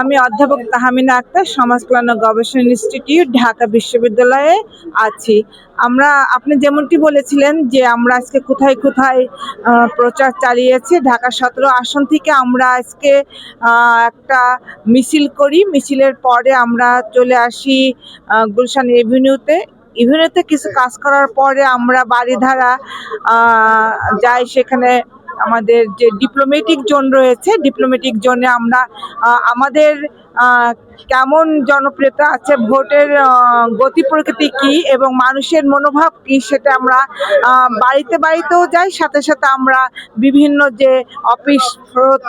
আমি অধ্যাপক তাহমিনা আক্তার, সমাজ কল্যাণ গবেষণা ইনস্টিটিউট, ঢাকা বিশ্ববিদ্যালয়ে আছি। আমরা, আপনি যেমনটি বলেছিলেন যে আমরা আজকে কোথায় কোথায় প্রচার চালিয়েছি, ঢাকা সতেরো আসন থেকে আমরা আজকে একটা মিছিল করি। মিছিলের পরে আমরা চলে আসি গুলশান এভিনিউতে। ইভিনিউতে কিছু কাজ করার পরে আমরা বাড়িধারা যাই সেখানে আমাদের যে ডিপ্লোমেটিক জোন রয়েছে ডিপ্লোমেটিক জোনে আমরা আমাদের কেমন জনপ্রিয়তা আছে, ভোটের গতি প্রকৃতি কি এবং মানুষের মনোভাব কি সেটা আমরা বাড়িতে বাড়িতেও যাই, সাথে সাথে আমরা বিভিন্ন যে অফিস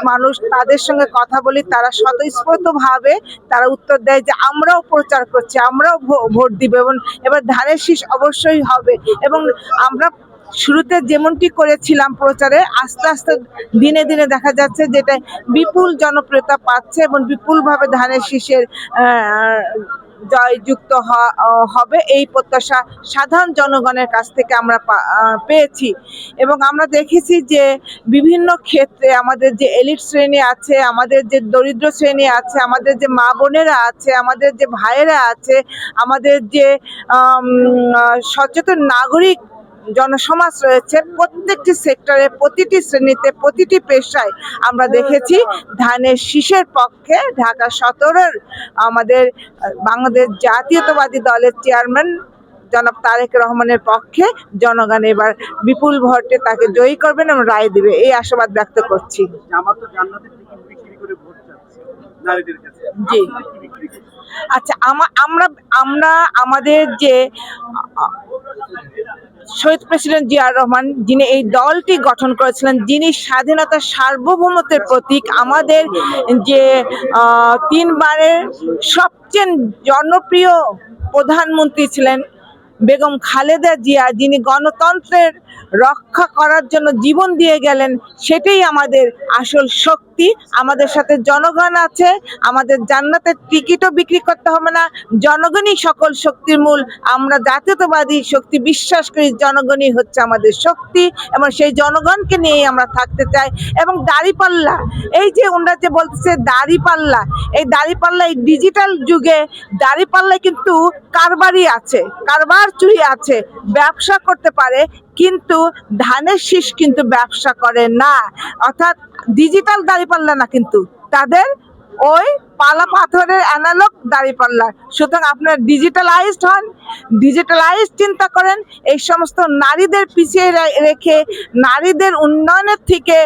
মানুষ তাদের সঙ্গে কথা বলি, তারা স্বতঃস্ফূর্তভাবে তারা উত্তর দেয় যে আমরাও প্রচার করছি, আমরাও ভোট দিব এবং এবার ধানের শীষ অবশ্যই হবে এবং আমরা শুরুতে যেমনটি করেছিলাম প্রচারে, আস্তে আস্তে দিনে দিনে দেখা যাচ্ছে যেটা বিপুল জনপ্রিয়তা পাচ্ছে এবং বিপুলভাবে ধানের শীষের জয়যুক্ত হবে এই প্রত্যাশা সাধারণ জনগণের কাছ থেকে আমরা পেয়েছি। এবং আমরা দেখেছি যে বিভিন্ন ক্ষেত্রে আমাদের যে এলিট শ্রেণি আছে, আমাদের যে দরিদ্র শ্রেণি আছে, আমাদের যে মা বোনেরা আছে, আমাদের যে ভাইয়েরা আছে, আমাদের যে সচেতন নাগরিক জনসমাজ রয়েছে প্রত্যেকটি সেক্টরে প্রতিটি শ্রেণীতে প্রতিটি পেশায় আমরা দেখেছি ধানের শীষের পক্ষে ঢাকা সতেরোর আমাদের বাংলাদেশ জাতীয়তাবাদী দলের চেয়ারম্যান জনাব তারেক রহমানের পক্ষে জনগণ এবার বিপুল ভোটে তাকে জয়ী করবেন এবং রায় দিবে। এই আশাবাদ ব্যক্ত করছি। জি। আচ্ছা আমা- আমরা আমরা আমাদের যে শহীদ প্রেসিডেন্ট জিয়ার রহমান, যিনি এই দলটি গঠন করেছিলেন, যিনি স্বাধীনতার সার্বভৌমত্বের প্রতীক, আমাদের যে তিনবারের সবচেয়ে জনপ্রিয় প্রধানমন্ত্রী ছিলেন বেগম খালেদা জিয়া, যিনি গণতন্ত্রের রক্ষা করার জন্য জীবন দিয়ে গেলেন, সেটাই আমাদের আসল শক্তি। আমাদের সাথে জনগণ আছে, আমাদের জান্নাতের টিকিটও বিক্রি করতে হবে না। জনগণই সকল শক্তির মূল। আমরা জাতীয়তাবাদী শক্তি বিশ্বাস করি, জনগণই হচ্ছে আমাদের শক্তি এবং সেই জনগণকে নিয়েই আমরা থাকতে চাই। এবং দাড়িপাল্লা, এই যে ওনারা যে বলতেছে দাড়িপাল্লা, এই দাড়িপাল্লা এই ডিজিটাল যুগে দাড়িপাল্লায় কিন্তু কারবারই আছে। কারবার চুরি আছে, ব্যবসা করতে পারে, কিন্তু ধানের শীষ কিন্তু ব্যবসা করে না। অর্থাৎ ডিজিটাল দাড়িপাল্লা না কিন্তু, তাদের ওই পালা পাথরের অ্যানালগ দাড়িপাল্লা সুতরাং আপনার ডিজিটালাইজড হন ডিজিটালাইজ চিন্তা করেন, এই সমস্ত নারীদের পিছিয়ে রেখে নারীদের উন্নয়নের থেকে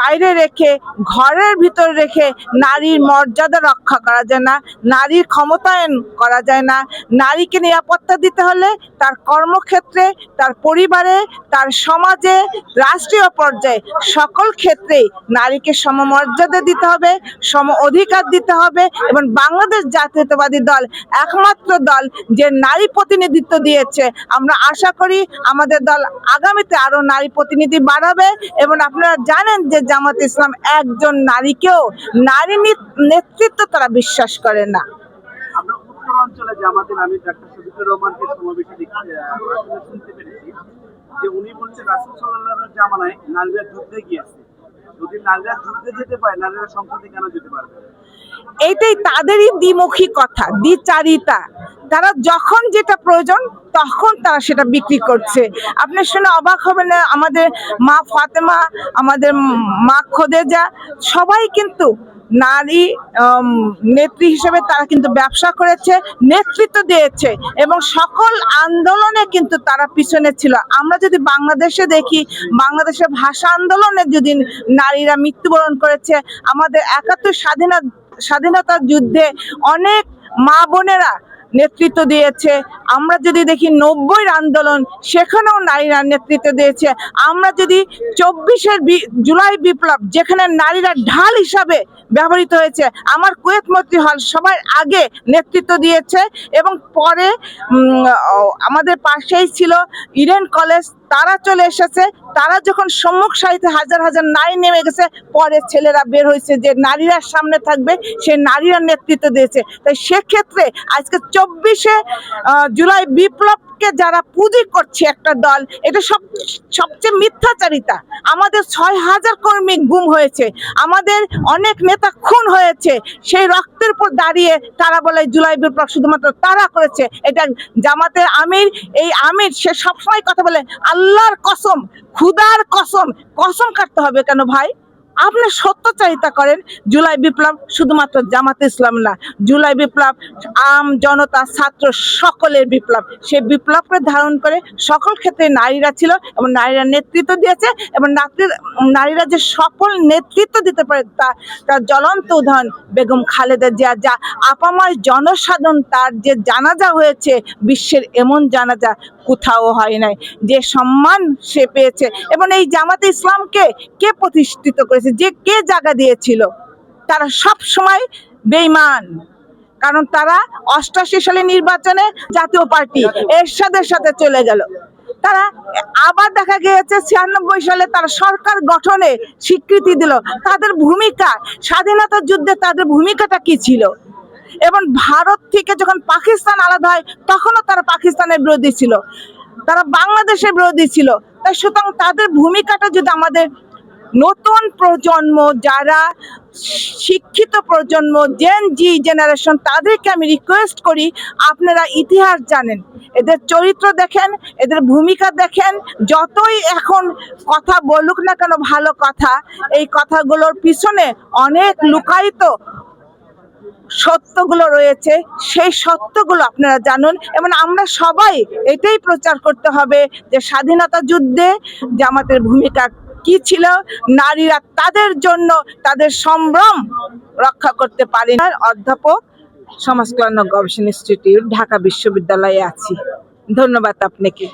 বাইরে রেখে, ঘরের ভিতর রেখে নারীর মর্যাদা রক্ষা করা যায় না, নারীর ক্ষমতায়ন করা যায় না। নারীকে নিরাপত্তা দিতে হলে তার কর্মক্ষেত্রে, তার পরিবারে, তার সমাজে, রাষ্ট্রীয় পর্যায়ে সকল ক্ষেত্রেই নারীকে সমমর্যাদা দিতে হবে, সম অধিকার দিতে হবে এবং বাংলাদেশ জাতীয়তাবাদী দল একমাত্র দল যে নারী প্রতিনিধিত্ব দিয়েছে। আমরা আশা করি আমাদের দল আগামীতে আরও নারী প্রতিনিধি বাড়াবে এবং আপনারা জানেন যে জামাত ইসলাম একজন নারীকেও নারী নেতৃত্ব তারা বিশ্বাস করে না। শুনতে পেরেছি যে উনি বলছেন রাসুল সাল্লাহ জামানায় নারীরা যুদ্ধে গিয়েছে। যদি নারীরা যুদ্ধে যেতে পারে, নারীরা সংসদে কেন যেতে পারবে? তাদেরই দ্বিমুখী কথা, দ্বিচারিতা। তারা যখন যেটা প্রয়োজন, তখন তারা সেটা বিক্রি করছে। আপনার শুনে অবাক হবে না, আমাদের মা ফাতেমা, আমাদের মা খোদেজা, সবাই কিন্তু নারী নেত্রী হিসেবে তারা কিন্তু ব্যবসা করেছে, নেতৃত্ব দিয়েছে এবং সকল আন্দোলনে কিন্তু তারা পিছনে ছিল। আমরা যদি বাংলাদেশে দেখি, বাংলাদেশের ভাষা আন্দোলনে যদি নারীরা মৃত্যুবরণ করেছে, আমাদের একাত্তর স্বাধীনতা স্বাধীনতার যুদ্ধে অনেক মা বোনেরা নেতৃত্ব দিয়েছে। আমরা যদি দেখি নব্বইয়ের আন্দোলন, সেখানেও নারীরা নেতৃত্ব দিয়েছে। আমরা যদি চব্বিশের জুলাই বিপ্লব, যেখানে নারীরা ঢাল হিসাবে ব্যবহৃত হয়েছে, আমার কুয়েত মন্ত্রী হল সবার আগে নেতৃত্ব দিয়েছে এবং পরে আমাদের পাশেই ছিল ইডেন কলেজ তারা চলে এসেছে। তারা যখন সম্মুখ সাহিত্যে হাজার হাজার নারী নেমে গেছে, পরে ছেলেরা বের হয়েছে যে নারীরা সামনে থাকবে, সে নারীরা নেতৃত্ব দিয়েছে। তাই সেক্ষেত্রে আজকে চব্বিশে জুলাই বিপ্লব জামাতকে যারা পুঁজি করছে একটা দল, এটা সব, সবচেয়ে মিথ্যাচারিতা। আমাদের ছয় হাজার কর্মী গুম হয়েছে, আমাদের অনেক নেতা খুন হয়েছে, সেই রক্তের উপর দাঁড়িয়ে তারা বলে জুলাই বিপ্লব শুধুমাত্র তারা করেছে, এটা জামাতের আমির, এই আমির, সে সবসময় কথা বলে, আল্লাহর কসম খুদার কসম কসম কাটতে হবে কেন ভাই? আপনি সত্যচারিতা করেন, জুলাই বিপ্লব শুধুমাত্র জামাত ইসলাম না, জুলাই বিপ্লব আম জনতা, ছাত্র সকলের বিপ্লব। সেই বিপ্লবকে ধারণ করে সকল ক্ষেত্রে নারীরা ছিল এবং নারীরা নেতৃত্ব দিয়েছে এবং নারী- নারীরা যে সফল নেতৃত্ব দিতে পারে তা তার জ্বলন্ত উদাহরণ বেগম খালেদা জিয়া, যা আপামার জনসাধারণ তার যে জানাজা হয়েছে, বিশ্বের এমন জানাজা কোথাও হয় নাই। যে সম্মান সে পেয়েছে। এবং এই জামাতে ইসলামকে কে প্রতিষ্ঠিত করেছে? যে কে জায়গা দিয়েছিল? তারা সব সময় বেইমান কারণ তারা অষ্টাশি সালে নির্বাচনে জাতীয় পার্টি এরশাদের সাথে চলে গেল। তারা আবার দেখা গিয়েছে ছিয়ানব্বই সালে তারা সরকার গঠনে স্বীকৃতি দিল। তাদের ভূমিকা, স্বাধীনতা যুদ্ধে তাদের ভূমিকাটা কি ছিল? এবং ভারত থেকে যখন পাকিস্তান আলাদা হয়, তখনও তারা পাকিস্তানের বিরোধী ছিল। তারা বাংলাদেশের বিরোধী ছিল। তাই সুতরাং তাদের ভূমিকাটা যদি আমাদের নতুন প্রজন্ম, যারা শিক্ষিত প্রজন্ম জেন জি জেনারেশন তাদেরকে আমি রিকোয়েস্ট করি, আপনারা ইতিহাস জানেন, এদের চরিত্র দেখেন, এদের ভূমিকা দেখেন, যতই এখন কথা বলুক না কেন, ভালো কথা, এই কথাগুলোর পিছনে অনেক লুকায়িত সত্যগুলো রয়েছে, সেই সত্যগুলো আপনারা জানুন। এবং আমরা সবাই এটাই প্রচার করতে হবে যে স্বাধীনতা যুদ্ধে জামাতের ভূমিকা কি ছিল, নারীরা তাদের জন্য তাদের সম্ভ্রম রক্ষা করতে পারে অধ্যাপক সমাজ কল্যাণ গবেষণা ইনস্টিটিউট, ঢাকা বিশ্ববিদ্যালয়ে আছি। ধন্যবাদ আপনাকে।